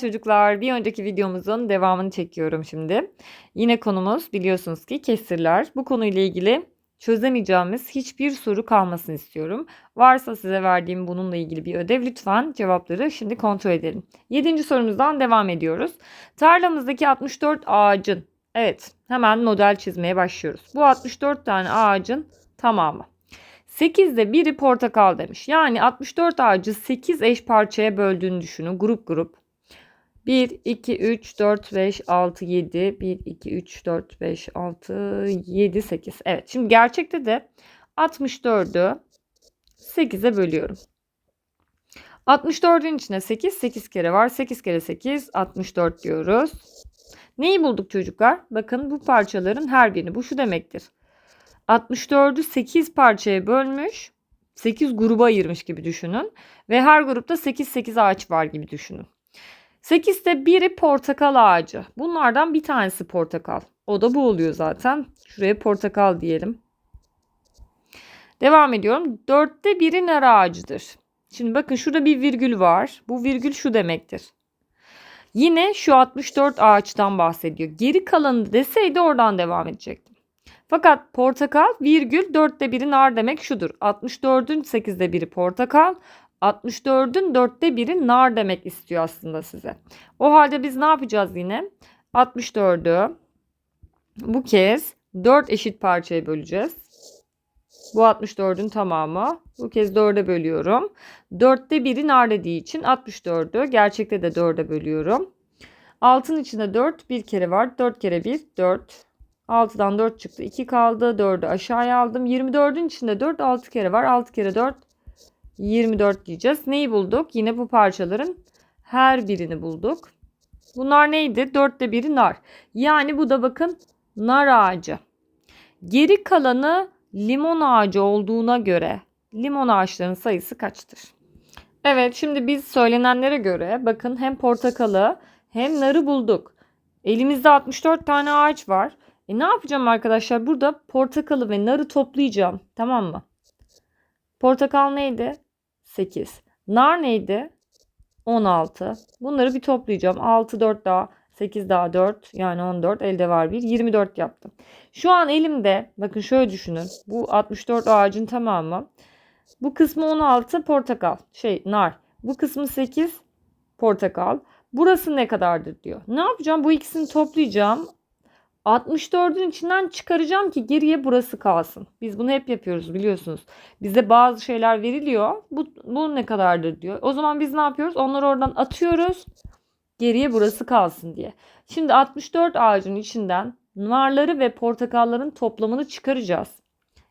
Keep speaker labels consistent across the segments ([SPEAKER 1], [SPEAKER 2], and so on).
[SPEAKER 1] Çocuklar bir önceki videomuzun devamını çekiyorum şimdi. Yine konumuz biliyorsunuz ki kesirler. Bu konuyla ilgili çözemeyeceğimiz hiçbir soru kalmasını istiyorum. Varsa size verdiğim bununla ilgili bir ödev lütfen cevapları şimdi kontrol edelim. Yedinci sorumuzdan devam ediyoruz. Tarlamızdaki 64 ağacın evet hemen model çizmeye başlıyoruz. Bu 64 tane ağacın tamamı. 8'de biri portakal demiş. Yani 64 ağacı 8 eş parçaya böldüğünü düşünün grup grup. 1, 2, 3, 4, 5, 6, 7. 1, 2, 3, 4, 5, 6, 7, 8. Evet şimdi gerçekte de 64'ü 8'e bölüyorum. 64'ün içine 8, 8 kere var. 8 kere 8, 64 diyoruz. Neyi bulduk çocuklar? Bakın bu parçaların her birini. Bu şu demektir. 64'ü 8 parçaya bölmüş. 8 gruba ayırmış gibi düşünün. Ve her grupta 8-8 ağaç var gibi düşünün. 8'te biri portakal ağacı. Bunlardan bir tanesi portakal. O da bu oluyor zaten. Şuraya portakal diyelim. Devam ediyorum. 4'te biri nar ağacıdır. Şimdi bakın şurada bir virgül var. Bu virgül şu demektir. Yine şu 64 ağaçtan bahsediyor. Geri kalanı deseydi oradan devam edecektim. Fakat portakal virgül 4'te biri nar demek şudur. 64'ün 8'de biri portakal. 64'ün 4'te biri nar demek istiyor aslında size. O halde biz ne yapacağız yine? 64'ü bu kez 4 eşit parçaya böleceğiz. Bu 64'ün tamamı. Bu kez 4'e bölüyorum. 4'te biri nar dediği için 64'ü gerçekte de 4'e bölüyorum. 6'nın içinde 4 bir kere var. 4 kere 1 4. 6'dan 4 çıktı. 2 kaldı. 4'ü aşağıya aldım. 24'ün içinde 4 6 kere var. 6 kere 4 24 diyeceğiz. Neyi bulduk? Yine bu parçaların her birini bulduk. Bunlar neydi? Dörtte biri nar. Yani bu da bakın nar ağacı. Geri kalanı limon ağacı olduğuna göre limon ağaçlarının sayısı kaçtır? Evet şimdi biz söylenenlere göre bakın hem portakalı hem narı bulduk. Elimizde 64 tane ağaç var. E ne yapacağım arkadaşlar? Burada portakalı ve narı toplayacağım. Tamam mı? Portakal neydi? 8. Nar neydi? 16. Bunları bir toplayacağım. 6, 4 daha 8 daha 4 yani 14 elde var bir 24 yaptım. Şu an elimde bakın şöyle düşünün. Bu 64 ağacın tamamı. Bu kısmı 16 portakal şey nar. Bu kısmı 8 portakal. Burası ne kadardır diyor. Ne yapacağım? Bu ikisini toplayacağım. 64'ün içinden çıkaracağım ki geriye burası kalsın. Biz bunu hep yapıyoruz biliyorsunuz. Bize bazı şeyler veriliyor. Bu, bu ne kadardır diyor. O zaman biz ne yapıyoruz? Onları oradan atıyoruz. Geriye burası kalsın diye. Şimdi 64 ağacın içinden narları ve portakalların toplamını çıkaracağız.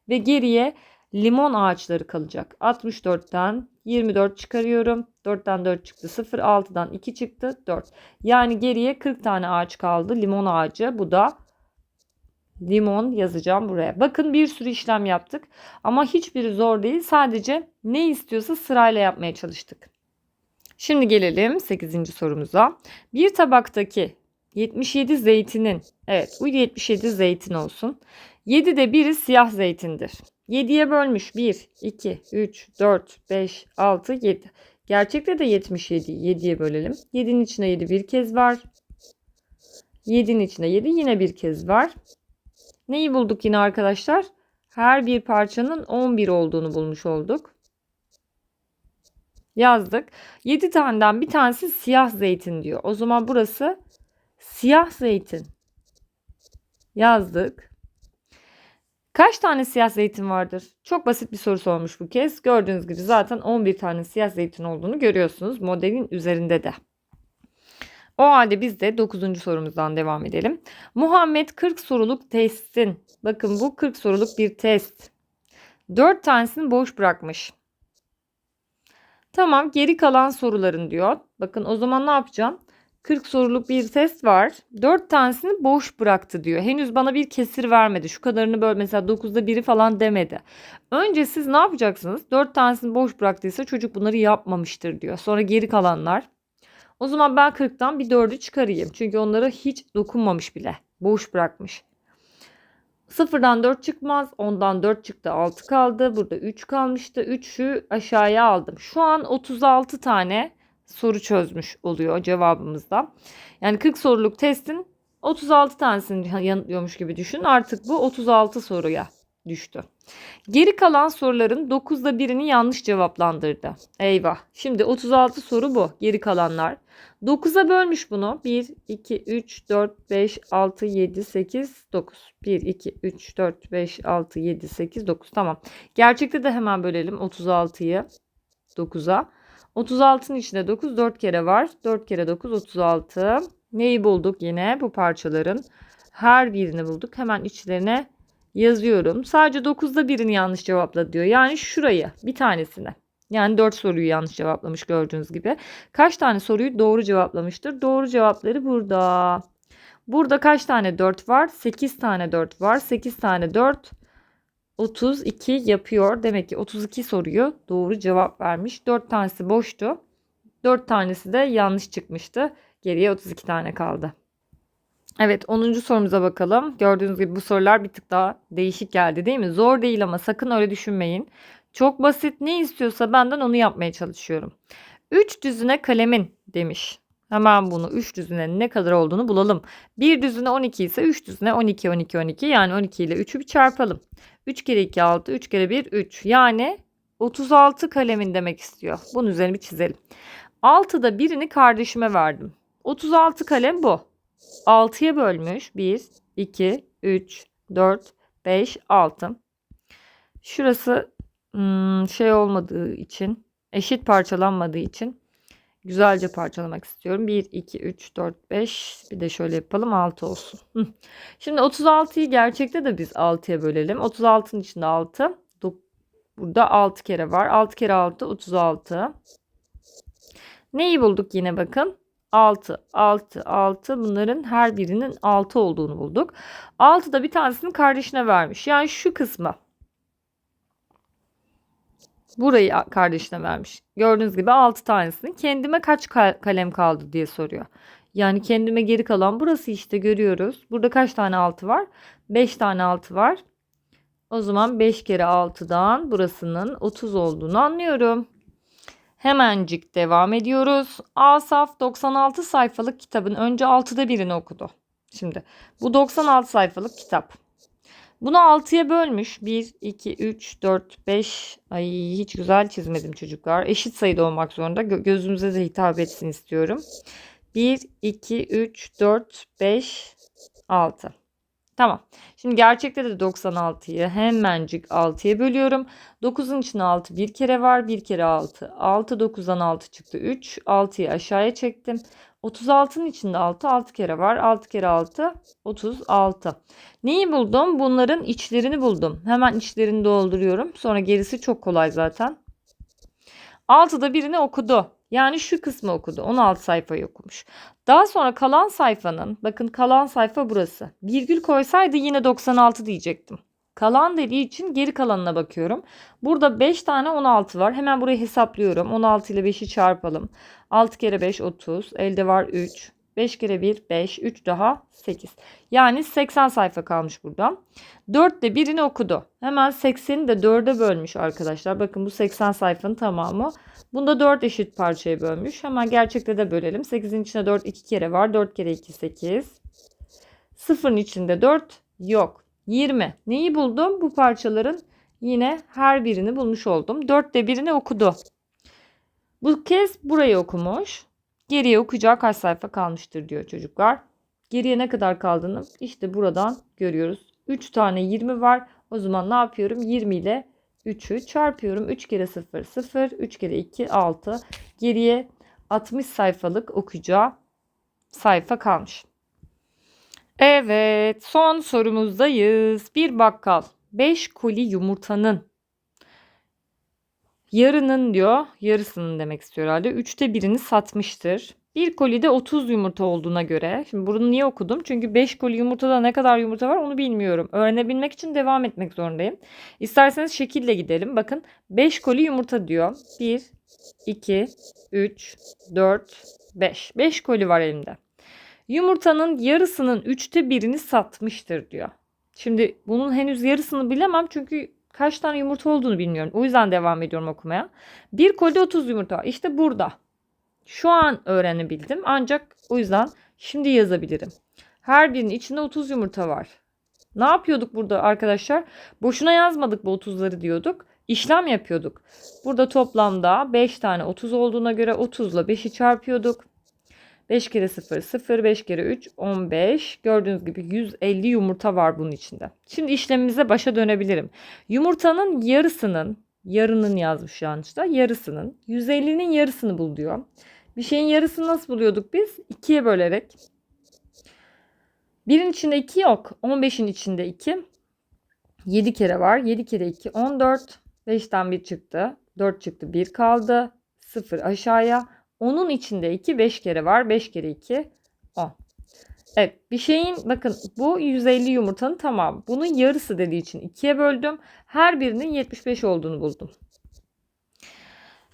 [SPEAKER 1] Ve geriye limon ağaçları kalacak. 64'ten 24 çıkarıyorum. 4'ten 4 çıktı 0. 6'dan 2 çıktı 4. Yani geriye 40 tane ağaç kaldı. Limon ağacı. Bu da limon yazacağım buraya. Bakın bir sürü işlem yaptık. Ama hiçbiri zor değil. Sadece ne istiyorsa sırayla yapmaya çalıştık. Şimdi gelelim 8. sorumuza. Bir tabaktaki 77 zeytinin, evet bu 77 zeytin olsun. 7'de biri siyah zeytindir. 7'ye bölmüş 1, 2, 3, 4, 5, 6, 7. Gerçekte de 77. 7'ye bölelim. 7'nin içine 7 bir kez var. 7'nin içine 7 yine bir kez var. Neyi bulduk yine arkadaşlar? Her bir parçanın 11 olduğunu bulmuş olduk. Yazdık. 7 taneden bir tanesi siyah zeytin diyor. O zaman burası siyah zeytin. Yazdık. Kaç tane siyah zeytin vardır? Çok basit bir soru sormuş bu kez. Gördüğünüz gibi zaten 11 tane siyah zeytin olduğunu görüyorsunuz modelin üzerinde de. O halde biz de 9. sorumuzdan devam edelim. Muhammed 40 soruluk testin. Bakın bu 40 soruluk bir test. 4 tanesini boş bırakmış. Tamam geri kalan soruların diyor. Bakın o zaman ne yapacağım? 40 soruluk bir test var. 4 tanesini boş bıraktı diyor. Henüz bana bir kesir vermedi. Şu kadarını böyle mesela 9'da biri falan demedi. Önce siz ne yapacaksınız? 4 tanesini boş bıraktıysa çocuk bunları yapmamıştır diyor. Sonra geri kalanlar. O zaman ben 40'tan bir 4'ü çıkarayım. Çünkü onlara hiç dokunmamış bile. Boş bırakmış. Sıfırdan 4 çıkmaz. Ondan 4 çıktı 6 kaldı. Burada 3 kalmıştı. 3'ü aşağıya aldım. Şu an 36 tane soru çözmüş oluyor cevabımızda. Yani 40 soruluk testin 36 tanesini yanıtlıyormuş gibi düşün. Artık bu 36 soruya düştü. Geri kalan soruların 9'da birini yanlış cevaplandırdı. Eyvah. Şimdi 36 soru bu. Geri kalanlar. 9'a bölmüş bunu. 1, 2, 3, 4, 5, 6, 7, 8, 9. 1, 2, 3, 4, 5, 6, 7, 8, 9. Tamam. Gerçekte de hemen bölelim 36'yı 9'a. 36'nın içinde 9 4 kere var. 4 kere 9 36. Neyi bulduk yine bu parçaların? Her birini bulduk. Hemen içlerine yazıyorum. Sadece 9'da birini yanlış cevapladı diyor. Yani şurayı bir tanesini. Yani 4 soruyu yanlış cevaplamış gördüğünüz gibi. Kaç tane soruyu doğru cevaplamıştır? Doğru cevapları burada. Burada kaç tane 4 var? 8 tane 4 var. 8 tane 4 32 yapıyor. Demek ki 32 soruyu doğru cevap vermiş. 4 tanesi boştu. 4 tanesi de yanlış çıkmıştı. Geriye 32 tane kaldı. Evet 10. sorumuza bakalım. Gördüğünüz gibi bu sorular bir tık daha değişik geldi değil mi? Zor değil ama sakın öyle düşünmeyin. Çok basit ne istiyorsa benden onu yapmaya çalışıyorum. 3 düzine kalemin demiş. Hemen bunu 3 düzine ne kadar olduğunu bulalım. 1 düzine 12 ise 3 düzine 12 12 12 yani 12 ile 3'ü bir çarpalım. 3 kere 2 6 3 kere 1 3 yani 36 kalemin demek istiyor. Bunun üzerine bir çizelim. 6'da birini kardeşime verdim. 36 kalem bu. 6'ya bölmüş. 1, 2, 3, 4, 5, 6. Şurası hmm, şey olmadığı için, eşit parçalanmadığı için güzelce parçalamak istiyorum. 1, 2, 3, 4, 5. Bir de şöyle yapalım 6 olsun. Şimdi 36'yı gerçekte de biz 6'ya bölelim. 36'nın içinde 6. Burada 6 kere var. 6 kere 6 36. Neyi bulduk yine bakın. 6, 6, 6 bunların her birinin 6 olduğunu bulduk. 6 da bir tanesini kardeşine vermiş. Yani şu kısmı. Burayı kardeşine vermiş. Gördüğünüz gibi 6 tanesini. Kendime kaç kalem kaldı diye soruyor. Yani kendime geri kalan burası işte görüyoruz. Burada kaç tane 6 var? 5 tane 6 var. O zaman 5 kere 6'dan burasının 30 olduğunu anlıyorum. Hemencik devam ediyoruz. Asaf 96 sayfalık kitabın önce 6'da birini okudu. Şimdi bu 96 sayfalık kitap. Bunu 6'ya bölmüş. 1, 2, 3, 4, 5. Ay hiç güzel çizmedim çocuklar. Eşit sayıda olmak zorunda. Gö gözümüze de hitap etsin istiyorum. 1, 2, 3, 4, 5, 6. Tamam. Şimdi gerçekte de 96'yı hemencik 6'ya bölüyorum. 9'un içinde 6 bir kere var. Bir kere 6. 6 9'dan 6 çıktı 3. 6'yı aşağıya çektim. 36'nın içinde 6 6 kere var. 6 kere 6 36. Neyi buldum? Bunların içlerini buldum. Hemen içlerini dolduruyorum. Sonra gerisi çok kolay zaten. 6'da birini okudu. Yani şu kısmı okudu. 16 sayfayı okumuş. Daha sonra kalan sayfanın, bakın kalan sayfa burası. Virgül koysaydı yine 96 diyecektim. Kalan dediği için geri kalanına bakıyorum. Burada 5 tane 16 var. Hemen burayı hesaplıyorum. 16 ile 5'i çarpalım. 6 kere 5 30. Elde var 3. 5 kere 1 5. 3 daha 8. Yani 80 sayfa kalmış burada. 4 de birini okudu. Hemen 80'i de 4'e bölmüş arkadaşlar. Bakın bu 80 sayfanın tamamı. Bunda 4 eşit parçaya bölmüş. Hemen gerçekte de bölelim. 8'in içinde 4 2 kere var. 4 kere 2 8. 0'ın içinde 4 yok. 20. Neyi buldum? Bu parçaların yine her birini bulmuş oldum. 4 de birini okudu. Bu kez burayı okumuş. Geriye okuyacağı kaç sayfa kalmıştır diyor çocuklar. Geriye ne kadar kaldığını işte buradan görüyoruz. 3 tane 20 var. O zaman ne yapıyorum? 20 ile 3'ü çarpıyorum. 3 kere 0 0. 3 kere 2 6. Geriye 60 sayfalık okuyacağı sayfa kalmış. Evet son sorumuzdayız. Bir bakkal 5 koli yumurtanın yarının diyor yarısının demek istiyor herhalde. Üçte birini satmıştır. Bir kolide 30 yumurta olduğuna göre. Şimdi bunu niye okudum? Çünkü 5 koli yumurtada ne kadar yumurta var onu bilmiyorum. Öğrenebilmek için devam etmek zorundayım. İsterseniz şekille gidelim. Bakın 5 koli yumurta diyor. 1, 2, 3, 4, 5. 5 koli var elimde. Yumurtanın yarısının üçte birini satmıştır diyor. Şimdi bunun henüz yarısını bilemem çünkü kaç tane yumurta olduğunu bilmiyorum. O yüzden devam ediyorum okumaya. Bir kolide 30 yumurta. İşte burada. Şu an öğrenebildim ancak o yüzden şimdi yazabilirim. Her birinin içinde 30 yumurta var. Ne yapıyorduk burada arkadaşlar? Boşuna yazmadık bu 30'ları diyorduk. İşlem yapıyorduk. Burada toplamda 5 tane 30 olduğuna göre 30 ile 5'i çarpıyorduk. 5 kere 0 0 5 kere 3 15. Gördüğünüz gibi 150 yumurta var bunun içinde. Şimdi işlemimize başa dönebilirim. Yumurtanın yarısının yarının yazmış yanlışta yarısının 150'nin yarısını bul diyor. Bir şeyin yarısını nasıl buluyorduk biz? 2'ye bölerek. Birin içinde 2 yok. 15'in içinde 2. 7 kere var. 7 kere 2 14. 5'ten 1 çıktı. 4 çıktı. 1 kaldı. 0 aşağıya. Onun içinde 2 5 kere var. 5 kere 2 10. Evet bir şeyin bakın bu 150 yumurtanın tamamı. Bunun yarısı dediği için 2'ye böldüm. Her birinin 75 olduğunu buldum.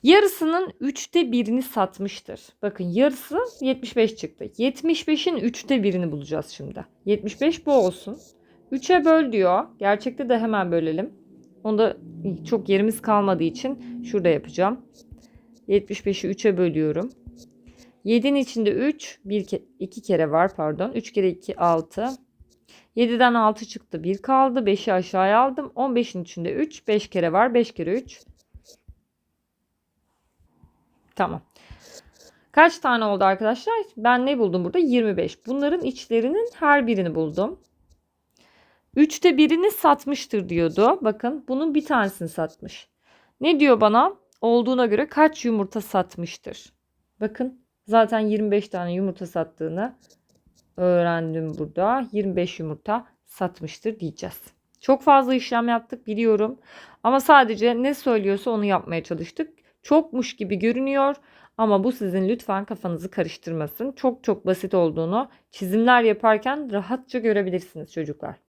[SPEAKER 1] Yarısının üçte birini satmıştır. Bakın yarısı 75 çıktı. 75'in üçte birini bulacağız şimdi. 75 bu olsun. 3'e böl diyor. Gerçekte de hemen bölelim. Onda çok yerimiz kalmadığı için şurada yapacağım. 75'i 3'e bölüyorum. 7'nin içinde 3, 1 ke 2 kere var pardon. 3 kere 2 6. 7'den 6 çıktı. 1 kaldı. 5'i aşağıya aldım. 15'in içinde 3, 5 kere var. 5 kere 3. Tamam. Kaç tane oldu arkadaşlar? Ben ne buldum burada? 25. Bunların içlerinin her birini buldum. Üçte birini satmıştır diyordu. Bakın bunun bir tanesini satmış. Ne diyor bana? Olduğuna göre kaç yumurta satmıştır? Bakın zaten 25 tane yumurta sattığını öğrendim burada. 25 yumurta satmıştır diyeceğiz. Çok fazla işlem yaptık biliyorum. Ama sadece ne söylüyorsa onu yapmaya çalıştık. Çokmuş gibi görünüyor ama bu sizin lütfen kafanızı karıştırmasın. Çok çok basit olduğunu çizimler yaparken rahatça görebilirsiniz çocuklar.